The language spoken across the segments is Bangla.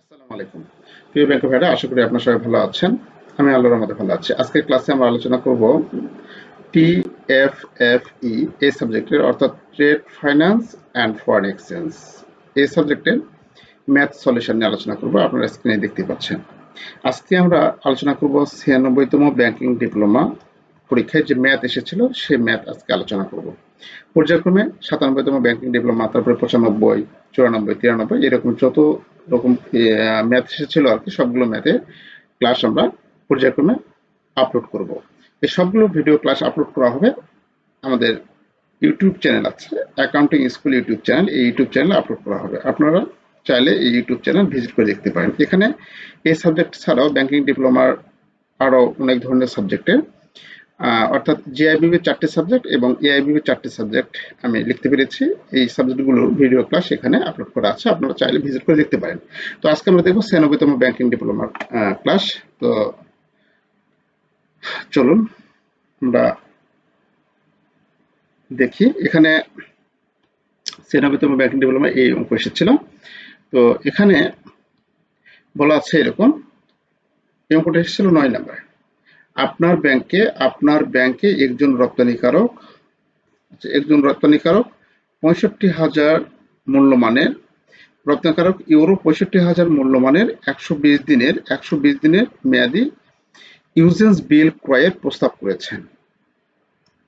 আসসালামু আলাইকুম। প্রিয় ব্যাংক ভাইরা, আশা করি সবাই ভালো আছেন। আমি আল্লাহর রহমতে ভালো আছি। আজকের ক্লাসে আমরা আলোচনা করব টি এফ এফ ই, এই সাবজেক্টের, অর্থাৎ trade finance and foreign exchange. এই সাবজেক্টের ম্যাথ সলিউশন নিয়ে আলোচনা করব, আপনারা স্ক্রিনে দেখতে পাচ্ছেন। আজকে আমরা আলোচনা করব ছিয়ানব্বইতম ব্যাংকিং ডিপ্লোমা পরীক্ষায় যে ম্যাথ এসেছিল, সে ম্যাথ আজকে আলোচনা করব। পর্যায়ক্রমে সাতানব্বইতম ব্যাংকিং ডিপ্লোমা, তারপরে পঁচানব্বই, চুরানব্বই, তিরানব্বই, এরকম যত রকম ম্যাথ এসেছিল আর কি, সবগুলো ম্যাথে ক্লাস আমরা পর্যায়ক্রমে আপলোড করব। এই সবগুলো ভিডিও ক্লাস আপলোড করা হবে আমাদের ইউটিউব চ্যানেল আছে, অ্যাকাউন্টিং স্কুল ইউটিউব চ্যানেল, এই ইউটিউব চ্যানেলে আপলোড করা হবে। আপনারা চাইলে এই ইউটিউব চ্যানেল ভিজিট করে দেখতে পারেন। এখানে এই সাবজেক্ট ছাড়াও ব্যাংকিং ডিপ্লোমার আরও অনেক ধরনের সাবজেক্টের অর্থাৎ জিআইবিবির চারটি সাবজেক্ট এবং এআইবিবির চারটি সাবজেক্ট আমি লিখতে পেরেছি। এই সাবজেক্টগুলোর ভিডিও ক্লাস এখানে আপলোড করা আছে। আপনারা চাইলে ভিজিট করে দেখতে পারেন। তো আজকে আমরা দেখব ছিয়ানব্বইতম ব্যাংকিং ডিপ্লোমার ক্লাস তো চলুন, আমরা দেখি। এখানে ছিয়ানব্বইতম ব্যাংকিং ডিপ্লোমা এই অঙ্ক এসেছিল। তো এখানে বলা আছে এরকম, এই অঙ্কটা এসেছিল নয় নাম্বার আপনার ব্যাংকে আপনার ব্যাংকে একজন রপ্তানিকারক আচ্ছা একজন রপ্তানিকারক পঁয়ষট্টি হাজার মূল্যমানের, রপ্তানিকারক ইউরো পঁয়ষট্টি হাজার মূল্যমানের একশো বিশ দিনের, একশো বিশ দিনের মেয়াদি ইউজেন্স বিল ক্রয়ের প্রস্তাব করেছেন।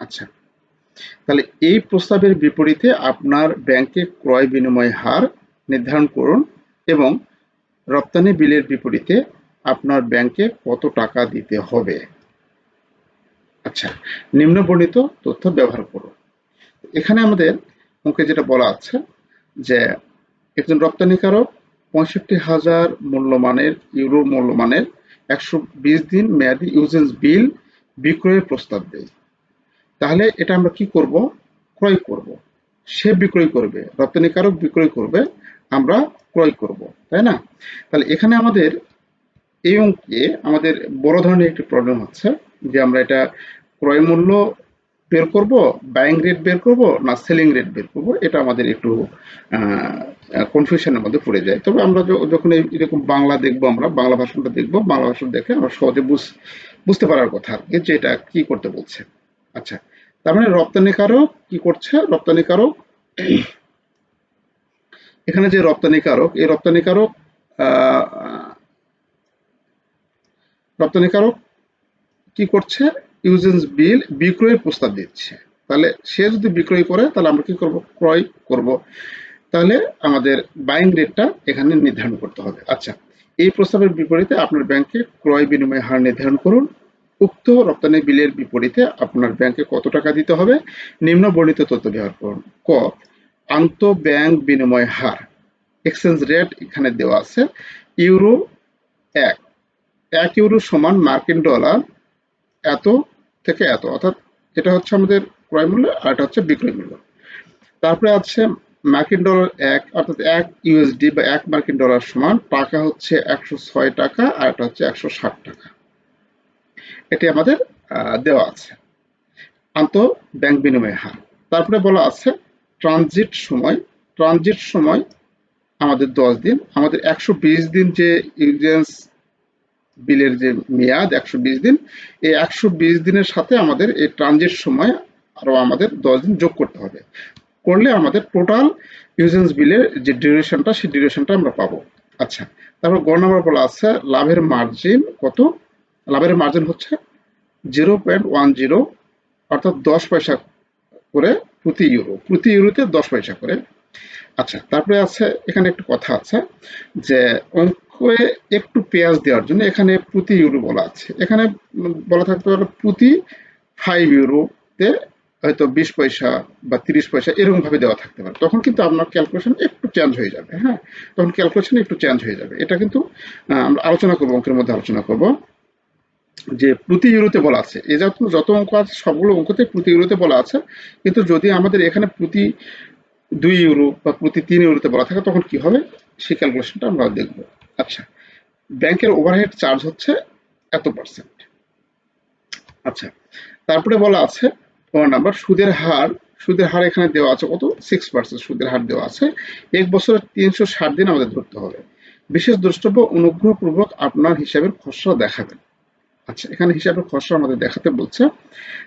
আচ্ছা তাহলে এই প্রস্তাবের বিপরীতে আপনার ব্যাংকে ক্রয় বিনিময় হার নির্ধারণ করুন এবং রপ্তানি বিলের বিপরীতে আপনার ব্যাংকে কত টাকা দিতে হবে। আচ্ছা নিম্নবর্ণিত তথ্য ব্যবহার করুন এখানে আমাদের অঙ্কে যেটা বলা আছে যে একজন রপ্তানিকারক পঁয়ষট্টি হাজার মূল্যমানের ইউরো মূল্যমানের একশো বিশ দিন মেয়াদি ইউজেন্স বিল বিক্রয়ের প্রস্তাব দেয়। তাহলে এটা আমরা কি করব? ক্রয় করব। সে বিক্রয় করবে, রপ্তানিকারক বিক্রয় করবে, আমরা ক্রয় করব, তাই না? তাহলে এখানে আমাদের এই অঙ্কে আমাদের বড় ধরনের একটি প্রবলেম হচ্ছে যে আমরা এটা ক্রয় মূল্য বের করব বাইং রেট বের করব না সেলিং রেট বের করব, এটা আমাদের একটু কনফিউশনের মধ্যে পড়ে যায়। তবে আমরা যখন এরকম বাংলা দেখব আমরা, বাংলা ভাষণটা দেখব, বাংলা ভাষণ দেখে আমরা সহজে বুঝতে পারার কথা যে এটা কি করতে বলছে। আচ্ছা তার মানে রপ্তানিকারক কি করছে? রপ্তানিকারক এখানে যে রপ্তানিকারক এই রপ্তানিকারক রপ্তানিকারক কি করছে? ইউজেন্স বিল বিক্রয়ের প্রস্তাব দিচ্ছে। তাহলে সে যদি বিক্রয় করে, তাহলে আমরা কি করব? ক্রয় করব। তাহলে আমাদের বাইং রেটটা এখানে নির্ধারণ করতে হবে। আচ্ছা এই প্রস্তাবের বিপরীতে আপনার ব্যাংকে ক্রয় বিনিময় হার নির্ধারণ করুন। উক্ত রপ্তানি বিলের বিপরীতে আপনার ব্যাংকে কত টাকা দিতে হবে? নিম্ন বর্ণিত তথ্য ব্যবহার করুন। ক, আন্ত ব্যাংক বিনিময় হার। এক্সচেঞ্জ রেট এখানে দেওয়া আছে। ইউরো এক। এক ইউরো সমান মার্কিন ডলার এত থেকে এত। অর্থাৎ এটা হচ্ছে আমাদের ক্রয় মূল্য আর এটা হচ্ছে বিক্রয় মূল্য। তারপরে আছে মার্কিন ডলার এক, অর্থাৎ এক ইউএসডি বা এক মার্কিন ডলার সমান টাকা হচ্ছে একশো ছয় টাকা আর এটা হচ্ছে একশো ষাট টাকা। এটি আমাদের দেওয়া আছে। আন্ত ব্যাংক বিনিময় হার। তারপরে বলা আছে ট্রানজিট সময়। ট্রানজিট সময় আমাদের দশ দিন। আমাদের একশো বিশ দিন যে ইউজেন্স বিলের যে মেয়াদ, একশো বিশ দিন, এই একশো বিশ দিনের সাথে আমাদের এই ট্রানজিট সময় আরও আমাদের দশ দিন যোগ করতে হবে। করলে আমাদের টোটাল ইউজেন্স বিলের যে ডিউরেশনটা সেই ডিউরেশনটা আমরা পাবো। আচ্ছা তারপর গ নাম্বার বলা আছে, লাভের মার্জিন কত? লাভের মার্জিন হচ্ছে জিরো পয়েন্ট ওয়ান জিরো অর্থাৎ দশ পয়সা করে প্রতি ইউরো প্রতি ইউরোতে দশ পয়সা করে। আচ্ছা তারপরে আছে, এখানে একটু কথা আছে যে অঙ্কে একটু পেঁয়াজ দেওয়ার জন্য এখানে প্রতি ইউরো বলা আছে। এখানে বলা থাকতে পারে প্রতি ফাইভ ইউরোতে হয়তো বিশ পয়সা বা তিরিশ পয়সা এরকম ভাবে দেওয়া থাকতে পারে। তখন কিন্তু আপনার ক্যালকুলেশন একটু চেঞ্জ হয়ে যাবে হ্যাঁ? তখন ক্যালকুলেশন একটু চেঞ্জ হয়ে যাবে। এটা কিন্তু আমরা আলোচনা করব, অঙ্কের মধ্যে আলোচনা করব। যে প্রতি ইউরোতে বলা আছে, এ যত অঙ্ক আছে, সবগুলো অঙ্কতে প্রতি ইউরোতে বলা আছে। কিন্তু যদি আমাদের এখানে প্রতি দুই ইউরো বা প্রতি তিন ইউরোতে বলা থাকে, তখন কি হবে? সেই ক্যালকুলেশনটা আমরা দেখব। আচ্ছা ব্যাংকের ওভারহেড চার্জ হচ্ছে এত পার্সেন্ট আচ্ছা তারপরে বলা আছে পনেরো নাম্বার সুদের হার সুদের হার এখানে দেওয়া আছে কত? সিক্স পার্সেন্ট সুদের হার দেওয়া আছে। এক বছরের তিনশো ষাট দিন আমাদের ধরতে হবে। বিশেষ দ্রষ্টব্য, অনুগ্রহপূর্বক আপনার হিসাবের খসড়া দেখাবেন। আচ্ছা এখানে হিসাবের খসড়া আমাদের দেখাতে বলছে।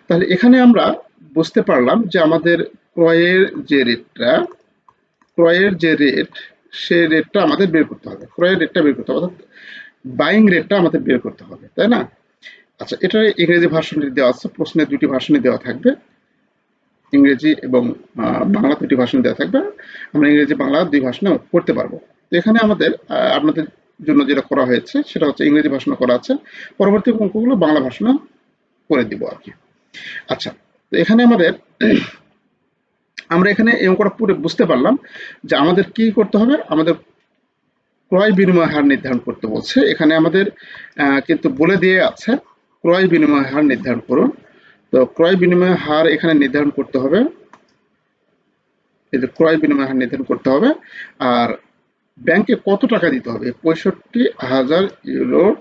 তাহলে এখানে আমরা বুঝতে পারলাম যে আমাদের ক্রয়ের যে রেটটা, ক্রয়ের যে রেট সে রেটটা আমাদের বের করতে হবে। ক্রয়ের রেটটা বের করতে হবে, অর্থাৎ বাইং রেটটা আমাদের বের করতে হবে, তাই না? আচ্ছা এটা ইংরেজি ভার্সনে দেওয়া আছে প্রশ্নে দুটি ভার্সনে দেওয়া থাকবে। ইংরেজি এবং বাংলা দুটি ভাষণ দেওয়া থাকবে। আমরা ইংরেজি, বাংলা দুই ভাষণে করতে পারব। তো এখানে আমাদের আপনাদের জন্য যেটা করা হয়েছে, সেটা হচ্ছে ইংরেজি ভাষণে করা আছে। পরবর্তী অঙ্কগুলো বাংলা ভাষণে করে দিব আর কি। আচ্ছা তো এখানে আমাদের আমরা এখানে এই অঙ্কটা পুরো বুঝতে পারলাম যে আমাদের কি করতে হবে? আমাদের ক্রয় বিনিময় হার নির্ধারণ করতে বলছে। এখানে আমাদের কিন্তু বলে দিয়ে আছে, ক্রয় বিনিময় হার নির্ধারণ করুন। তো ক্রয় বিনিময় হার এখানে নির্ধারণ করতে হবে। যে ক্রয় বিনিময় হার নির্ধারণ করতে হবে। আর ব্যাংকে কত টাকা দিতে হবে? পঁয়ষট্টি হাজার ইউরোর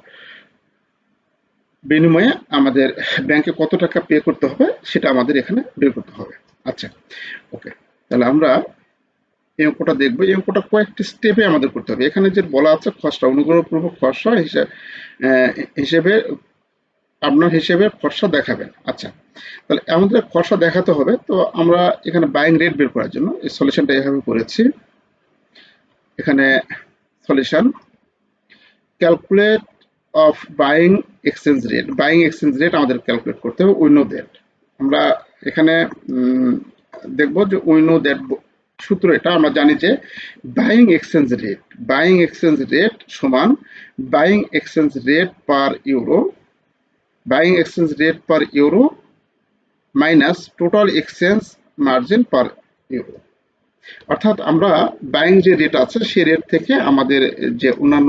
বিনিময়ে আমাদের ব্যাংকে কত টাকা পে করতে হবে সেটা আমাদের এখানে বের করতে হবে। আচ্ছা ওকে। তাহলে আমরা এই অঙ্কটা দেখব। এই অঙ্কটা কয়েকটি স্টেপে আমাদের করতে হবে। এখানে যে বলা আছে খসড়া, অনুগ্রহপূর্বক খসড়া হিসেবে হিসেবে আপনার হিসেবে খসড়া দেখাবেন। আচ্ছা তাহলে আমাদের খসড়া দেখাতে হবে। তো আমরা এখানে বাইং রেট বের করার জন্য এই সলিউশনটা এভাবে করেছি। এখানে solution calculate of buying exchange rate buying exchange rate আমাদের ক্যালকুলেট করতে হবে উই নো দ্যাট আমরা এখানে দেখব যে উই নো দ্যাট সূত্র এটা, আমরা জানি যে buying exchange rate buying exchange rate সমান buying exchange rate per euro buying exchange rate per euro minus total exchange margin per euro অর্থাৎ আমরা বাইং যে রেট আছে, সেই রেট থেকে আমাদের যে অন্যান্য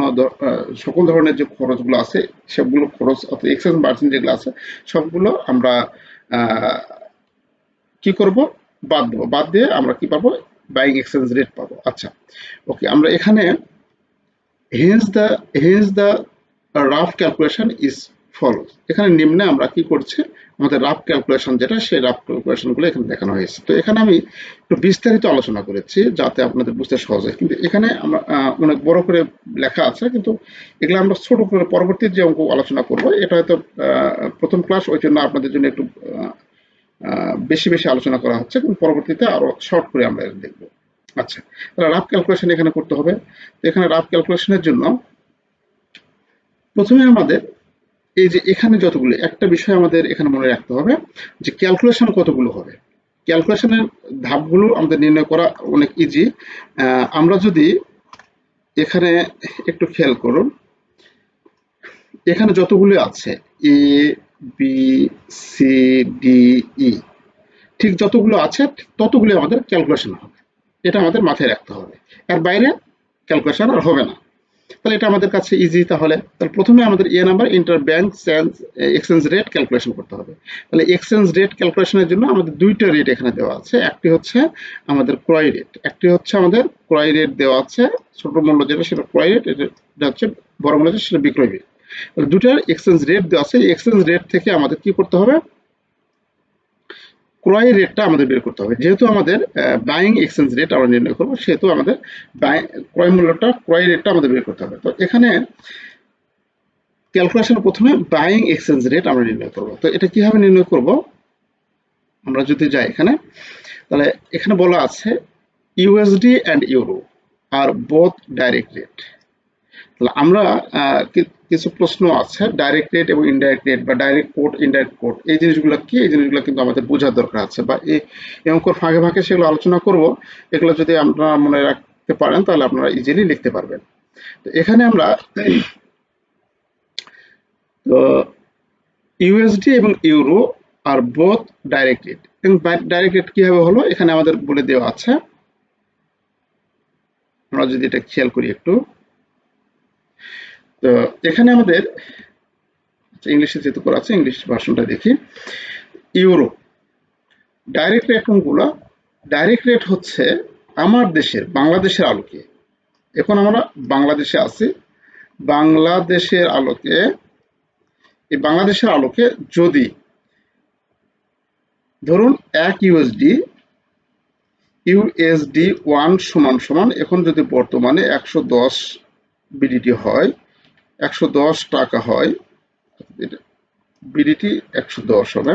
সকল ধরনের যে খরচগুলো আছে, সবগুলো খরচ অর্থাৎ এক্সচেঞ্জ মার্জিন যেগুলো আছে, সবগুলো আমরা কি করব? বাদ দেবো। বাদ দিয়ে আমরা কি পাবো? বাইং এক্সচেঞ্জ রেট পাবো। আচ্ছা ওকে আমরা এখানে hence the hence the rough calculation is follows এখানে নিম্নে আমরা কি করছি? আমাদের রাফ ক্যালকুলেশন যেটা, সেই রাফ ক্যালকুলেশনগুলো এখানে দেখানো হয়েছে। তো এখানে আমি একটু বিস্তারিত আলোচনা করেছি, যাতে আপনাদের বুঝতে সহজ হয়। কিন্তু এখানে আমরা অনেক বড় করে লেখা আছে, কিন্তু এগুলো আমরা ছোট করে পরবর্তী যে অঙ্ক আলোচনা করব, এটা হয়তো প্রথম ক্লাস ওই জন্য আপনাদের জন্য একটু বেশি বেশি আলোচনা করা হচ্ছে, কিন্তু পরবর্তীতে আরও শর্ট করে আমরা দেখব। আচ্ছা তাহলে রাফ ক্যালকুলেশন এখানে করতে হবে। এখানে রাফ ক্যালকুলেশনের জন্য প্রথমে আমাদের এই যে এখানে যতগুলো, একটা বিষয় আমাদের এখানে মনে রাখতে হবে যে ক্যালকুলেশন কতগুলো হবে। ক্যালকুলেশনের ধাপগুলো আমাদের নির্ণয় করা অনেক ইজি আমরা যদি এখানে একটু খেয়াল করুন, এখানে যতগুলো আছে, A B C D E ঠিক যতগুলো আছে ততগুলো আমাদের ক্যালকুলেশন হবে। এটা আমাদের মাথায় রাখতে হবে। এর বাইরে ক্যালকুলেশন আর হবে না। তাহলে এটা আমাদের কাছে ইজি তাহলে। তাহলে প্রথমে আমাদের A number inter bank exchange rate calculation করতে হবে। তাহলে এক্সচেঞ্জ রেট ক্যালকুলেশনের জন্য আমাদের দুইটা রেট এখানে দেওয়া আছে। একটি হচ্ছে আমাদের ক্রয় রেট একটি হচ্ছে আমাদের ক্রয় রেট দেওয়া আছে। ছোট মূল্য যেটা সেটা ক্রয় রেট এটা হচ্ছে বড় মূল্য সেটা বিক্রয় রেট দুটার এক্সচেঞ্জ রেট দেওয়া আছে। এক্সচেঞ্জ রেট থেকে আমাদের কি করতে হবে? ক্রয় রেটটা আমাদের বের করতে হবে। যেহেতু আমাদের বাইং এক্সচেঞ্জ রেট আমরা নির্ণয় করব, সেহেতু আমাদের ক্রয় মূল্যটা, ক্রয় রেটটা আমাদের বের করতে হবে। তো এখানে ক্যালকুলেশন প্রথমে বাইং এক্সচেঞ্জ রেট আমরা নির্ণয় করব। তো এটা কীভাবে নির্ণয় করব? আমরা যদি যাই এখানে, তাহলে এখানে বলা আছে USD and euro R both direct rate আমরা কিছু প্রশ্ন আছে ডাইরেক্ট রেট এবং ইনডাইরেক্ট রেট বা ডাইরেক্ট কোড ইনডাইরেক্ট কোড এই জিনিসগুলো কি? এই জিনিসগুলো কিন্তু আমাদের বোঝার দরকার আছে বা এই ফাঁকে ফাঁকে সেগুলো আলোচনা করব। এগুলো যদি আপনারা মনে রাখতে পারেন তাহলে আপনারা ইজিলি লিখতে পারবেন। তো এখানে আমরা তো ইউএসডি এবং ইউরো আর বোথ ডাইরেক্ট রেট এবং ডাইরেক্ট রেট কীভাবে হলো? এখানে আমাদের বলে দেওয়া আছে। আমরা যদি এটা খেয়াল করি একটু। তো এখানে আমাদের ইংলিশে যেহেতু করা আছে ইংলিশ ভার্সনটা দেখি। ইউরো ডাইরেক্ট রেট কোনগুলো? ডাইরেক্ট রেট হচ্ছে আমার দেশের, বাংলাদেশের আলোকে। এখন আমরা বাংলাদেশে আছি। বাংলাদেশের আলোকে, এই বাংলাদেশের আলোকে যদি ধরুন এক ইউএসডি ইউএসডি ওয়ান সমান সমান, এখন যদি বর্তমানে একশো দশ বিডিটি হয় একশো দশ টাকা হয়। বিডিটি একশো দশ হবে।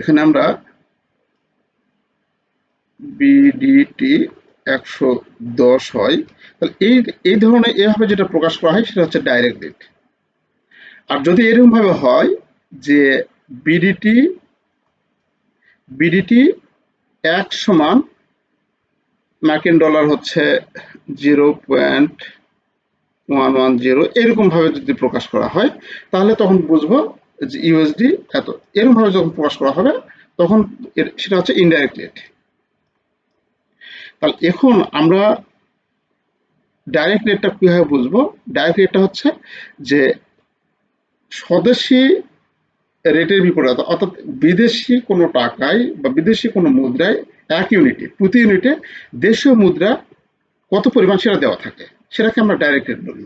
এখানে আমরা বিডিটি একশো দশ হয়। তাহলে এই এই ধরনের এভাবে যেটা প্রকাশ করা হয়, সেটা হচ্ছে ডাইরেক্ট রেট আর যদি এরকম ভাবে হয় যে বিডিটি বিডিটি এক সমান মার্কিন ডলার হচ্ছে zero point one one zero এরকম ভাবে যদি প্রকাশ করা হয়, তাহলে তখন বুঝব যে ইউএসডি এত, এরকম ভাবে যখন প্রকাশ করা হবে, তখন সেটা হচ্ছে ইনডাইরেক্ট রেট তাহলে এখন আমরা ডাইরেক্ট রেটটা কীভাবে বুঝব? ডাইরেক্ট রেটটা হচ্ছে যে স্বদেশি রেটের বিপরীত অর্থাৎ বিদেশি কোনো টাকায় বা বিদেশি কোনো মুদ্রায় এক ইউনিটে, প্রতি ইউনিটে দেশীয় মুদ্রা কত পরিমাণ সেটা দেওয়া থাকে? সেটাকে আমরা ডাইরেক্ট রেট বলি।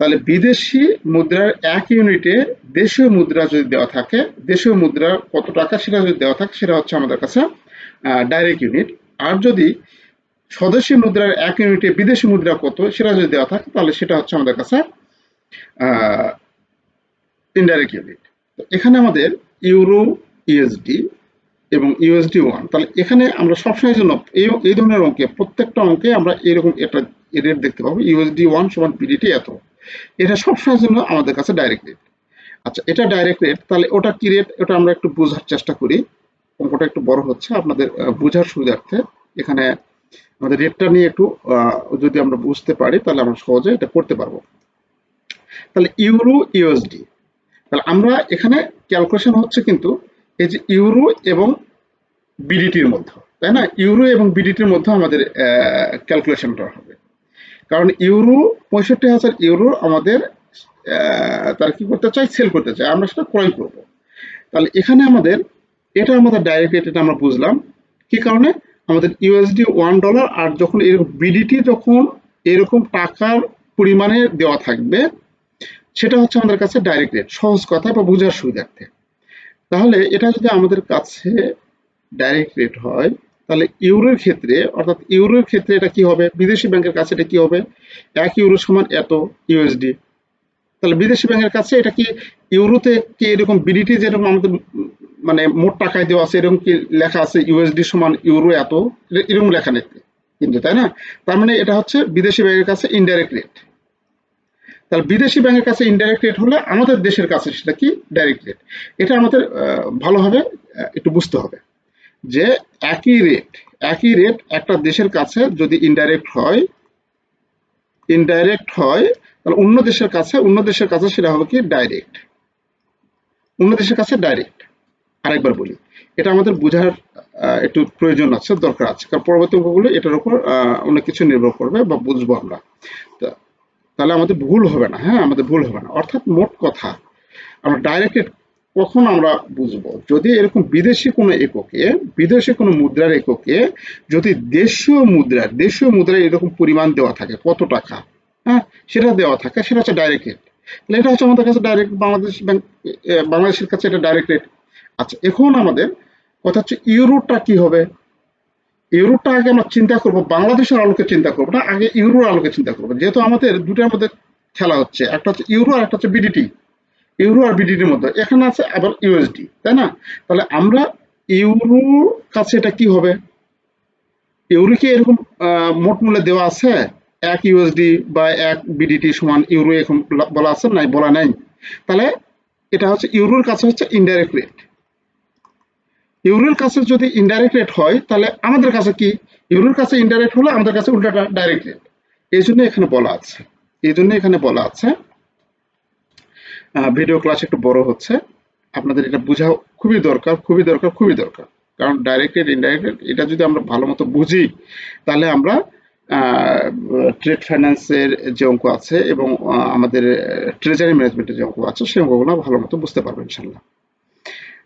তাহলে বিদেশি মুদ্রার এক ইউনিটে দেশীয় মুদ্রা যদি দেওয়া থাকে, দেশীয় মুদ্রা কত টাকা সেটা যদি দেওয়া থাকে, সেটা হচ্ছে আমাদের কাছে ডাইরেক্ট ইউনিট আর যদি স্বদেশী মুদ্রার এক ইউনিটে বিদেশি মুদ্রা কত সেটা যদি দেওয়া থাকে, তাহলে সেটা হচ্ছে আমাদের কাছে ইনডাইরেক্ট ইউনিট এখানে আমাদের ইউরো ইউএসডি এবং ইউএসডি ওয়ান তাহলে এখানে আমরা সবসময়ের জন্য এই এই ধরনের অঙ্কে প্রত্যেকটা অঙ্কে আমরা এরকম একটা রেট দেখতে পাবো ইউএসডি ওয়ান সমান পিডিটি এত। এটা সবসময়ের জন্য আমাদের কাছে ডাইরেক্ট রেট আচ্ছা এটা ডাইরেক্ট রেট তাহলে ওটা কি রেট ওটা আমরা একটু বোঝার চেষ্টা করি। অঙ্কটা একটু বড় হচ্ছে, আপনাদের বোঝার সুবিধার্থে। এখানে আমাদের রেটটা নিয়ে একটু যদি আমরা বুঝতে পারি, তাহলে আমরা সহজে এটা করতে পারব। তাহলে ইউরো ইউএসডি তাহলে আমরা এখানে ক্যালকুলেশন হচ্ছে কিন্তু এই যে ইউরো এবং বিডিটির মধ্যে, তাই না? ইউরো এবং বিডিটির মধ্যে আমাদের ক্যালকুলেশনটা হবে। কারণ ইউরো পঁয়ষট্টি হাজার ইউরো আমাদের তারা কি করতে চাই সেল করতে চাই আমরা সেটা ক্রয় করব। তাহলে এখানে আমাদের, এটা আমাদের ডাইরেক্ট এটা আমরা বুঝলাম। কি কারণে? আমাদের ইউএসডি ওয়ান ডলার আর যখন এরকম বিডিটি যখন এরকম টাকার পরিমাণে দেওয়া থাকবে সেটা হচ্ছে আমাদের কাছে ডাইরেক্ট রেট সহজ কথা বা বোঝার সুবিধার্থে। তাহলে এটা যদি আমাদের কাছে ডাইরেক্ট রেট হয়, তাহলে ইউরোর ক্ষেত্রে, অর্থাৎ ইউরোর ক্ষেত্রে এটা কি হবে? বিদেশি ব্যাংকের কাছে এটা কি হবে? এক ইউরো সমান এত ইউএসডি তাহলে বিদেশি ব্যাংকের কাছে এটা কি ইউরোতে কি এরকম বিডিটি যেরকম আমাদের মানে মোট টাকায় দেওয়া আছে, এরকম কি লেখা আছে ইউএসডি সমান ইউরো এত? এরকম লেখা নেই। কিন্তু তাই না? তার মানে এটা হচ্ছে বিদেশি ব্যাংকের কাছে ইনডাইরেক্ট রেট তাহলে বিদেশি ব্যাংকের কাছে ইনডাইরেক্ট রেট হলে আমাদের দেশের কাছে সেটা কি? ডাইরেক্ট রেট এটা আমাদের ভালোভাবে একটু বুঝতে হবে যে একই রেট একই রেট একটা দেশের কাছে যদি ইনডাইরেক্ট হয় ইনডাইরেক্ট হয়, তাহলে অন্য দেশের কাছে, অন্য দেশের কাছে সেটা হবে কি? ডাইরেক্ট অন্য দেশের কাছে ডাইরেক্ট আরেকবার বলি, এটা আমাদের বোঝার একটু প্রয়োজন আছে, দরকার আছে। কারণ পরবর্তী এটার উপর অনেক কিছু নির্ভর করবে বা বুঝব আমরা। তাহলে আমাদের ভুল হবে না হ্যাঁ আমাদের ভুল হবে না। অর্থাৎ মোট কথা, আমরা ডাইরেক্ট কখন আমরা বুঝব? যদি এরকম বিদেশি কোনো এককে, বিদেশি কোনো মুদ্রার এককে, যদি দেশীয় মুদ্রার দেশীয় মুদ্রার এরকম পরিমাণ দেওয়া থাকে, কত টাকা হ্যাঁ সেটা দেওয়া থাকে, সেটা হচ্ছে ডাইরেক্ট রেট তাহলে এটা হচ্ছে আমাদের কাছে ডাইরেক্ট বাংলাদেশ ব্যাংক বাংলাদেশের কাছে এটা ডাইরেক্ট রেট আচ্ছা এখন আমাদের কথা হচ্ছে ইউরোটা কি হবে? ইউরোটা আগে আমরা চিন্তা করব, বাংলাদেশের আলোকে চিন্তা করব না, আগে ইউরোর আলোকে চিন্তা করব। যেহেতু আমাদের দুটার মধ্যে খেলা হচ্ছে, একটা হচ্ছে ইউরো আর একটা হচ্ছে বিডিটি ইউরো আর বিডিটির মধ্যে। এখানে আছে আবার ইউএসডি তাই না? তাহলে আমরা ইউরো কাছে এটা কি হবে? ইউরো কি এরকম মোট মূল্যে দেওয়া আছে? এক ইউএসডি বা এক বিডিটি সমান ইউরো এখন বলা আছে, নাই বলা নাই। তাহলে এটা হচ্ছে, ইউরোর কাছে হচ্ছে ইনডাইরেক্ট রেট ইউরোর কাছে যদি ইনডাইরেক্ট রেট হয়, তাহলে আমাদের কাছে কি? ইউরোর কাছে ইনডাইরেক্ট হলে আমাদের কাছে উল্টাটা ডাইরেক্ট রেট এই জন্য এখানে বলা আছে। এই জন্য এখানে বলা আছে। ভিডিও ক্লাস একটু বড় হচ্ছে। আপনাদের এটা বোঝা খুবই দরকার খুবই দরকার খুবই দরকার। কারণ ডাইরেক্ট রেট ইনডাইরেক্ট রেট এটা যদি আমরা ভালো মতো বুঝি, তাহলে আমরা ট্রেড ফাইন্যান্সের যে অঙ্ক আছে এবং আমাদের ট্রেজারি ম্যানেজমেন্টের যে অঙ্ক আছে সেই অঙ্কগুলো ভালো মতো বুঝতে পারবেন ইনশাল্লাহ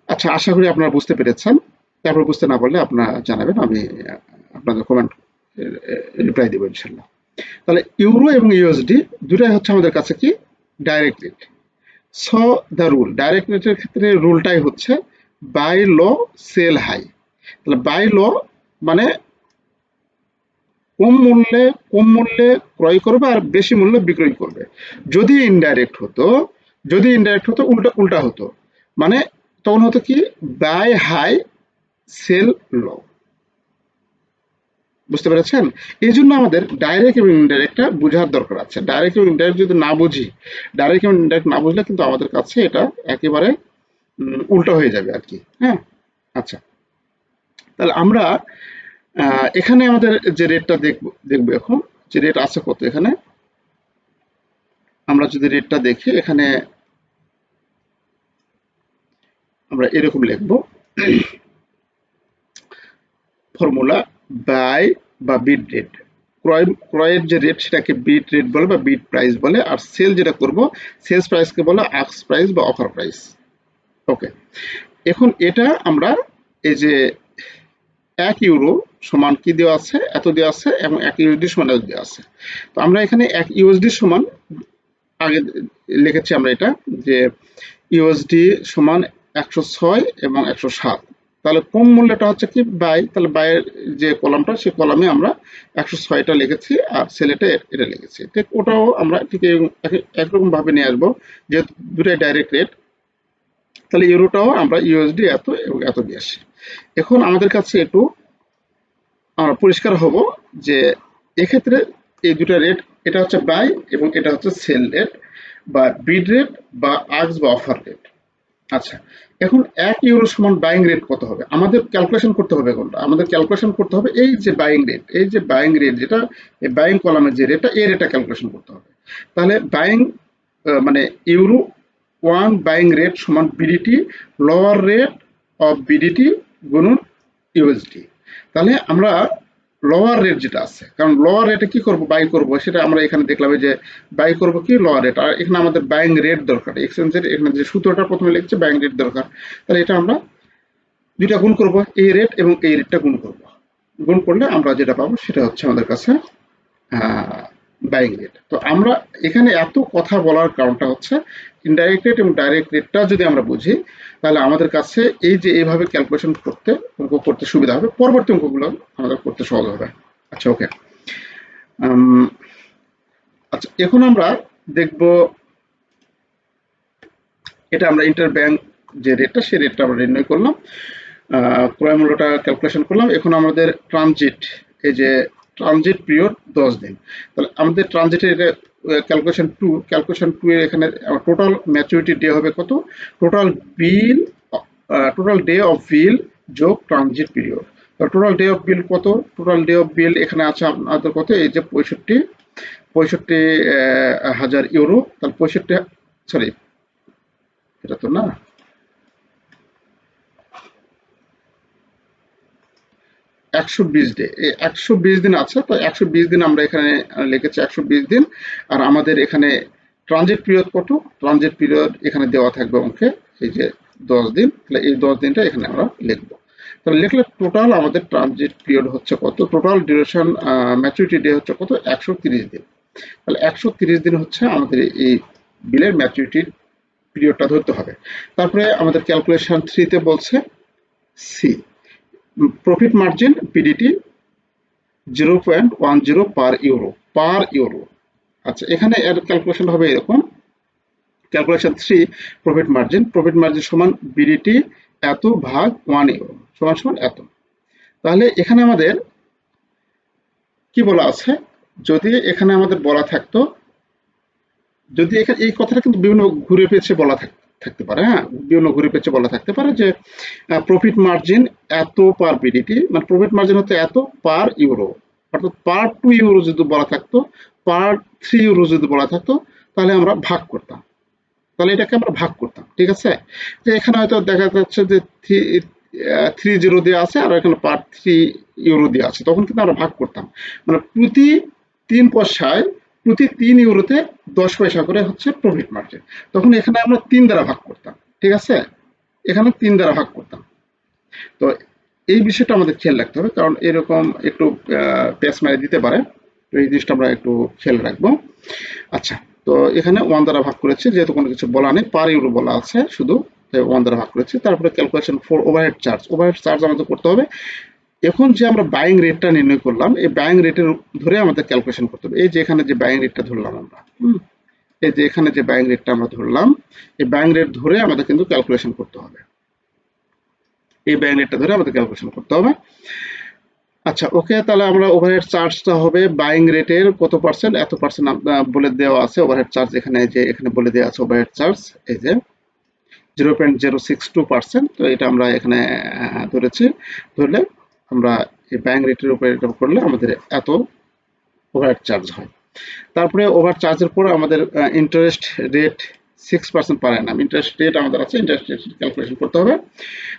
আচ্ছা আশা করি আপনারা বুঝতে পেরেছেন। তারপর বুঝতে না পারলে আপনারা জানাবেন, আমি আপনাদের কমেন্ট রিপ্লাই দেবো ইনশাল্লাহ তাহলে ইউরো এবং ইউএসডি দুটাই হচ্ছে আমাদের কাছে কি? Direct rate so the rule direct রেটের ক্ষেত্রে রুলটাই হচ্ছে বাই ল সেল হাই তাহলে বাই ল মানে কম মূল্যে কম মূল্যে ক্রয় করবে আর বেশি মূল্যে বিক্রয় করবে। যদি ইনডাইরেক্ট হতো, যদি ইনডাইরেক্ট হতো, উল্টা উল্টা হতো। মানে তখন হতো কি? Buy high, sell low. বুঝতে পেরেছেন? এই জন্য আমাদের ডাইরেক্ট এবং ইনডাইরেক্টটা বোঝার দরকার আছে। ডাইরেক্ট এবং ইনডাইরেক্ট যদি না বুঝি ডাইরেক্ট এবং ইনডাইরেক্ট না বুঝলে কিন্তু আমাদের কাছে এটা একেবারে উল্টো হয়ে যাবে আর কি। হ্যাঁ? আচ্ছা। তাহলে আমরা এখানে আমাদের যে রেটটা দেখব দেখব এখন, যে রেট আছে কত এখানে? আমরা যদি রেটটা দেখি, এখানে আমরা এরকম লিখব। ফর্মুলা বাই বা বিট রেট। ক্রয়, ক্রয়ের যে রেট সেটাকে বিট রেট বলে বা বিট প্রাইস বলে, আর সেল যেটা করব সেলস প্রাইসকে বলে আক্স প্রাইস বা অফার প্রাইস। ওকে। এখন এটা আমরা এই যে এক ইউরো সমান কি দেওয়া আছে, এত দেওয়া আছে, এবং এক ইউএসডি সমান এত দেওয়া আছে। তো আমরা এখানে এক ইউএসডি সমান, আগে লিখেছি আমরা এটা, যে ইউএসডি সমান একশো ছয় এবং একশো সাত। তাহলে কম মূল্যটা হচ্ছে কি? বাই তাহলে বাইয়ের যে কলামটা, সেই কলামে আমরা একশো ছয়টা লিখেছি আর সেলেটে এটা লিখেছি। ঠিক ওটাও আমরা ঠিক এরকম- এক- একরকম ভাবে নিয়ে আসব, যেহেতু দুটাই ডাইরেক্ট রেট তাহলে ইউরোটাও আমরা ইউএসডি এত এবং এত দিয়ে আসি। এখন আমাদের কাছে একটু আমরা পরিষ্কার হব যে এক্ষেত্রে এই দুটো রেট এটা হচ্ছে বাই এবং এটা হচ্ছে সেল রেট বা বিড রেট বা আক্স বা অফার রেট আচ্ছা এখন এক ইউরো সমান বাইং রেট কত হবে? আমাদের ক্যালকুলেশন করতে হবে কোনটা আমাদের ক্যালকুলেশন করতে হবে এই যে বাইং রেট এই যে বাইং রেট যেটা, এই বাইং কলামের যে রেটটা এই রেটটা ক্যালকুলেশন করতে হবে। তাহলে বাইং মানে ইউরো ওয়ান বাইং রেট সমান BDT lower rate of BDT গুণন ইউএসডি তাহলে আমরা লোয়ার রেট যেটা আছে, কারণ লোয়ার রেটে কি করব বাই করব, সেটা আমরা এখানে দেখলাম যে বাই করব কি লোয়ার রেট আর এখানে আমাদের বাইং রেট দরকার এক্সচেঞ্জের এখানে যে সূত্রটা প্রথমে লিখছে বাইং রেট দরকার, তাহলে এটা আমরা দুইটা গুণ করব এই রেট এবং এই রেটটা গুণ করব, গুণ করলে আমরা যেটা পাবো সেটা হচ্ছে আমাদের কাছে বাইং রেট তো আমরা এখানে এত কথা বলার কারণটা হচ্ছে ইনডাইরেক্ট রেট এবং ডাইরেক্ট রেটটা যদি আমরা বুঝি, তাহলে আমাদের কাছে এই যে এইভাবে ক্যালকুলেশন করতে অঙ্ক করতে সুবিধা হবে। পরবর্তী অঙ্কগুলো আমাদের করতে সহজ হবে। আচ্ছা ওকে আচ্ছা এখন আমরা দেখব এটা আমরা ইন্টার ব্যাংক যে রেটটা সেই রেটটা আমরা নির্ণয় করলাম। ক্রয় মূল্যটা ক্যালকুলেশন করলাম। এখন আমাদের ট্রানজিট এই যে ট্রানজিট পিরিয়ড দশ দিন। তাহলে আমাদের ট্রানজিটের ক্যালকুলেশন টু ক্যালকুলেশন টু এর এখানে টোটাল ম্যাচুরিটি ডে হবে কত? Total bill total day of bill যোগ transit period total day of bill কত? টোটাল ডে অফ বিল এখানে আছে আপনাদের কত? এই যে পঁয়ষট্টি পঁয়ষট্টি হাজার ইউরো তাহলে পঁয়ষট্টি সরি এটা তো না? একশো বিশ ডে এই একশো বিশ দিন আছে, তো একশো বিশ দিন আমরা এখানে লিখেছি একশো বিশ দিন। আর আমাদের এখানে ট্রানজিট পিরিয়ড কত? ট্রানজিট পিরিয়ড এখানে দেওয়া থাকবে অঙ্কে, এই যে দশ দিন। তাহলে এই দশ দিনটা এখানে আমরা লিখব। তাহলে লিখলে টোটাল আমাদের ট্রানজিট পিরিয়ড হচ্ছে কত? টোটাল ডিউরেশন ম্যাচুরিটি ডে হচ্ছে কত? একশো তিরিশ দিন। তাহলে একশো তিরিশ দিন হচ্ছে আমাদের এই বিলের ম্যাচুরিটির পিরিয়ডটা ধরতে হবে। তারপরে আমাদের ক্যালকুলেশন থ্রিতে বলছে C profit margin BDT zero point one zero per euro per euro আচ্ছা এখানে এর ক্যালকুলেশন হবে এরকম। Calculation three profit margin profit margin সমান বিডিটি এত ভাগ ওয়ান ইউরো সমান সমান এত। তাহলে এখানে আমাদের কি বলা আছে? যদি এখানে আমাদের বলা থাকতো, যদি এখানে এই কথাটা কিন্তু বিভিন্ন ঘুরে পেঁচে বলা থাক- থাকতে পারে হ্যাঁ? বিভিন্ন ঘুরে পেঁচে বলা থাকতে পারে যে প্রফিট মার্জিন এত পার বিডিটি মানে প্রফিট মার্জিন হচ্ছে এত পার ইউরো অর্থাৎ পার টু ইউরো যদি বলা থাকতো পার থ্রি ইউরো যদি বলা থাকতো, তাহলে আমরা ভাগ করতাম। তাহলে এটাকে আমরা ভাগ করতাম, ঠিক আছে? যে এখানে হয়তো দেখা যাচ্ছে যে থ্রি জিরো দিয়ে আছে আর এখানে পার থ্রি ইউরো দেওয়া আছে। তখন কিন্তু আমরা ভাগ করতাম। মানে প্রতি তিন পয়সায় প্রতি তিন ইউরোতে দশ পয়সা করে হচ্ছে প্রফিট মার্জিন তখন এখানে আমরা তিন দ্বারা ভাগ করতাম, ঠিক আছে? এখানে তিন দ্বারা ভাগ করতাম। তো এই বিষয়টা আমাদের খেয়াল রাখতে হবে, কারণ এরকম একটু পেস মেরে দিতে পারে। তো এই জিনিসটা আমরা একটু খেয়াল রাখব। আচ্ছা তো এখানে ওয়ান দ্বারা ভাগ করেছে, যেহেতু কোনো কিছু বলা নেই পার ইউরো বলা আছে শুধু ওয়ান দ্বারা ভাগ করেছে। তারপরে calculation four overhead charge overhead charge আমাদের করতে হবে। এখন যে আমরা বাইং রেটটা নির্ণয় করলাম, এই বাইং রেটের ধরে আমাদের ক্যালকুলেশন করতে হবে। এই যে এখানে যে বাইং রেটটা ধরলাম আমরা এই যে এখানে যে বাইং রেটটা আমরা ধরলাম, এই বাইং রেট ধরে আমাদের কিন্তু ক্যালকুলেশন করতে হবে। এই বাইং রেটটা ধরে আমাদের ক্যালকুলেশন করতে হবে। আচ্ছা ওকে তাহলে আমরা ওভারহেড চার্জটা হবে বাইং রেটের কত পার্সেন্ট এত পার্সেন্ট বলে দেওয়া আছে ওভারহেড চার্জ এখানে যে এখানে বলে দেওয়া আছে ওভারহেড চার্জ এই যে zero point zero six two percent তো এটা আমরা এখানে ধরেছি। ধরলে আমরা এই ব্যাংক রেটের উপরে এটা করলে আমাদের এত ওভার চার্জ হয়। তারপরে ওভার চার্জের পর আমাদের interest rate six percent per annum interest rate আমাদের আছে ইন্টারেস্ট রেট ক্যালকুলেশন করতে হবে।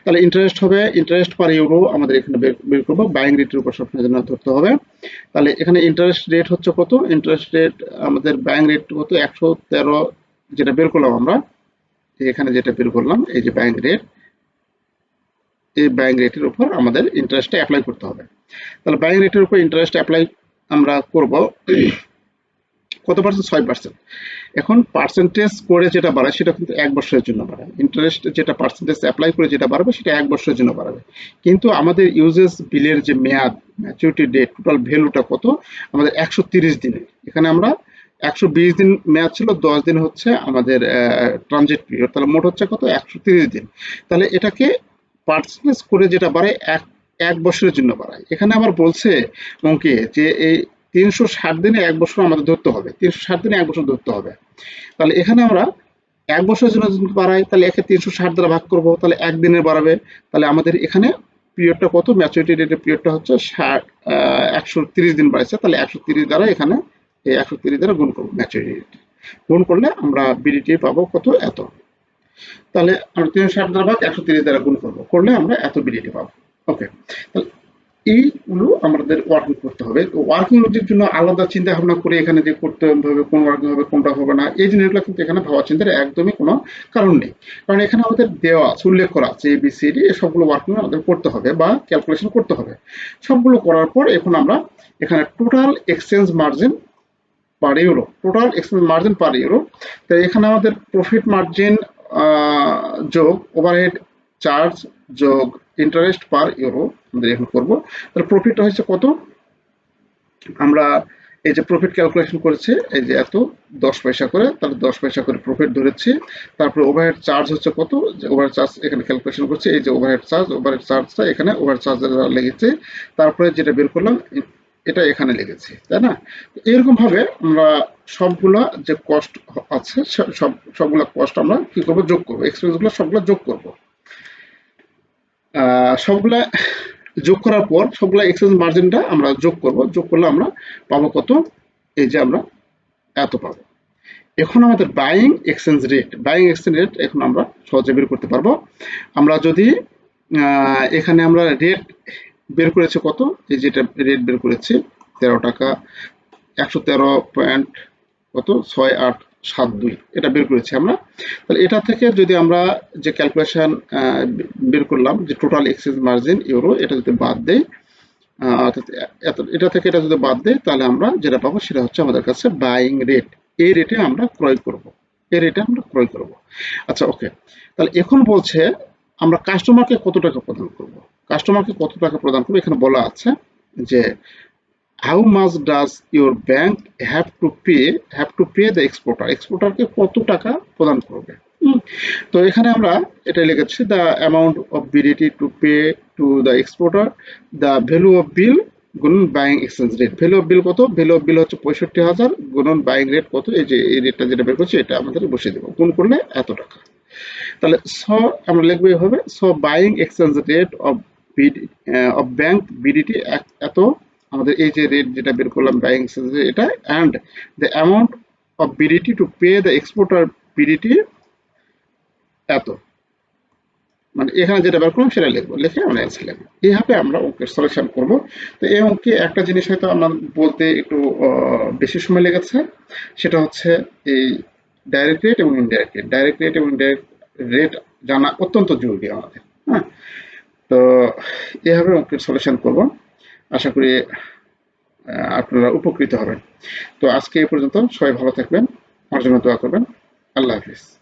তাহলে ইন্টারেস্ট হবে ইন্টারেস্ট পার ইউরো আমাদের এখানে বের করব। বাইং রেটের উপর সবসময় জন্য ধরতে হবে। তাহলে এখানে ইন্টারেস্ট রেট হচ্ছে কত? ইন্টারেস্ট রেট আমাদের ব্যাংক রেট কত? একশো তেরো যেটা বের করলাম আমরা, এখানে যেটা বের করলাম, এই যে ব্যাংক রেট এই ব্যাংক রেটের উপর আমাদের ইন্টারেস্টটা অ্যাপ্লাই করতে হবে। তাহলে ব্যাংক রেটের উপর ইন্টারেস্ট অ্যাপ্লাই আমরা করব কত পার্সেন্ট ছয় পার্সেন্ট এখন পার্সেন্টেজ করে যেটা বাড়ায় সেটা কিন্তু এক বছরের জন্য বাড়ায়। ইন্টারেস্ট যেটা পার্সেন্টেজ অ্যাপ্লাই করে যেটা বাড়াবে সেটা এক বছরের জন্য বাড়াবে। কিন্তু আমাদের ইউজেস বিলের যে মেয়াদ ম্যাচুরিটি ডেট টোটাল ভ্যালুটা কত? আমাদের একশো তিরিশ দিনের এখানে আমরা একশো বিশ দিন মেয়াদ ছিল, দশ দিন হচ্ছে আমাদের ট্রানজিট পিরিয়ড তাহলে মোট হচ্ছে কত? একশো তিরিশ দিন। তাহলে এটাকে পার্সেন্টেজ করে যেটা বাড়ায়, এক এক বছরের জন্য বাড়ায়। এখানে আবার বলছে অঙ্কে যে এই তিনশো ষাট দিনে এক বছর আমাদের ধরতে হবে। তিনশো ষাট দিনে এক বছর ধরতে হবে। তাহলে এখানে আমরা এক বছরের জন্য যদি বাড়াই, তাহলে একে তিনশো ষাট দ্বারা ভাগ করব, তাহলে একদিনের বাড়াবে। তাহলে আমাদের এখানে পিরিয়ডটা কত? ম্যাচুরিটি ডেটের পিরিয়ডটা হচ্ছে ষাট একশো তিরিশ দিন বাড়ছে তাহলে একশো তিরিশ দ্বারা এখানে এই একশো তিরিশ দ্বারা গুণ করব ম্যাচুরিটি গুণ করলে আমরা বিডিটি পাবো কত? এত। তাহলে আমরা তিনশো ষাট দ্বারা ভাগ, একশো তিরিশ দ্বারা গুণ করব। করলে আমরা এত বিডিটি পাবো। ওকে, তাহলে এইগুলো আমাদের ওয়ার্কিং করতে হবে। তো ওয়ার্কিং লজির জন্য আলাদা চিন্তা ভাবনা করে এখানে যে করতে হবে, কোন ওয়ার্কিং হবে, কোনটা হবে না, এই জিনিসগুলো কিন্তু এখানে ভাবা চিন্তার একদমই কোনো কারণ নেই। কারণ এখানে আমাদের দেওয়া আছে, উল্লেখ করা আছে এবিসিডি সবগুলো ওয়ার্কিং আমাদের করতে হবে বা ক্যালকুলেশন করতে হবে। সবগুলো করার পর এখন আমরা এখানে total exchange margin per euro total exchange margin per euro তো এখানে আমাদের প্রফিট মার্জিন যোগ ওভারহেড চার্জ যোগ ইন্টারেস্ট পার ইউরো আমাদের এখন করব। তাহলে প্রফিটটা হচ্ছে কত? আমরা এই যে প্রফিট ক্যালকুলেশন করেছি, এই যে এত, দশ পয়সা করে, তাহলে দশ পয়সা করে প্রফিট ধরেছি। তারপরে ওভারহেড চার্জ হচ্ছে কত? যে ওভার চার্জ এখানে ক্যালকুলেশন করছি, এই যে ওভারহেড চার্জ ওভারহেড চার্জটা এখানে ওভার চার্জ লেগেছে। তারপরে যেটা বের করলাম এটা এখানে লেগেছে তাই না? এরকম ভাবে আমরা সবগুলা যে কস্ট আছে সব, সবগুলা কস্ট আমরা কি করব? যোগ করব। এক্সপেন্সগুলো সবগুলো যোগ করব। সবগুলা যোগ করার পর সবগুলা এক্সচেঞ্জ মার্জিনটা আমরা যোগ করব। যোগ করলে আমরা পাবো কত? এই যে আমরা এত পাবো। এখন আমাদের buying exchange rate buying exchange rate এখন আমরা সহজে বের করতে পারব। আমরা যদি এখানে আমরা রেট বের করেছে কত? এই যেটা রেট বের করেছি, তেরো টাকা, একশো তেরো পয়েন্ট কত? ছয় আট সাত দুই। এটা বের করেছি আমরা। তাহলে এটা থেকে যদি আমরা যে ক্যালকুলেশন বের করলাম যে টোটাল এক্সচেঞ্জ মার্জিন ইউরো এটা যদি বাদ দেয় অর্থাৎ এটা থেকে এটা যদি বাদ দেয় তাহলে আমরা যেটা পাবো সেটা হচ্ছে আমাদের কাছে বাইং রেট এই রেটে আমরা ক্রয় করব। এই রেটে আমরা ক্রয় করব। আচ্ছা ওকে তাহলে এখন বলছে আমরা কাস্টমারকে কত টাকা প্রদান করব? কাস্টমারকে কত টাকা প্রদান করব? এখানে বলা আছে যে how much does your bank have to pay have to pay the exporter এক্সপোর্টারকে কত টাকা প্রদান করবে? তো এখানে আমরা এটা লিখেছি the amount of BDT to pay to the exporter the value of bill গুণন buying exchange rate value of bill কত? ভ্যালু অফ বিল হচ্ছে পঁয়ষট্টি হাজার, গুণন বাইং রেট কত? এই যে, এই রেটটা যেটা বের করছি, এটা আমাদের বসিয়ে দেবো। গুণ করলে এত টাকা। তাহলে স আমরা লিখব এভাবে, so buying exchange rate of BD of bank BDT এত, আমাদের এই যে রেট যেটা বের করলাম বাইং এক্সচেঞ্জ রেট এটা and the amount of BDT to pay the exporter BDT এত। মানে এখানে যেটা বের করলাম সেটা লিখব, লিখে আমরা অ্যান্সার লিখব। এইভাবে আমরা অঙ্কের সলিউশন করব। তো এই অঙ্কে একটা জিনিস হয়তো আমরা বলতে একটু বেশি সময় লেগেছে, সেটা হচ্ছে এই ডাইরেক্ট রেট এবং ইনডাইরেক্ট রেট ডাইরেক্ট রেট এবং ইনডাইরেক্ট রেট জানা অত্যন্ত জরুরি আমাদের হ্যাঁ? তো এভাবে অঙ্কের সলিউশন করব। আশা করি আপনারা উপকৃত হবেন। তো আজকে এই পর্যন্ত সবাই ভালো থাকবেন, আমার জন্য দোয়া করবেন। আল্লাহ হাফিজ।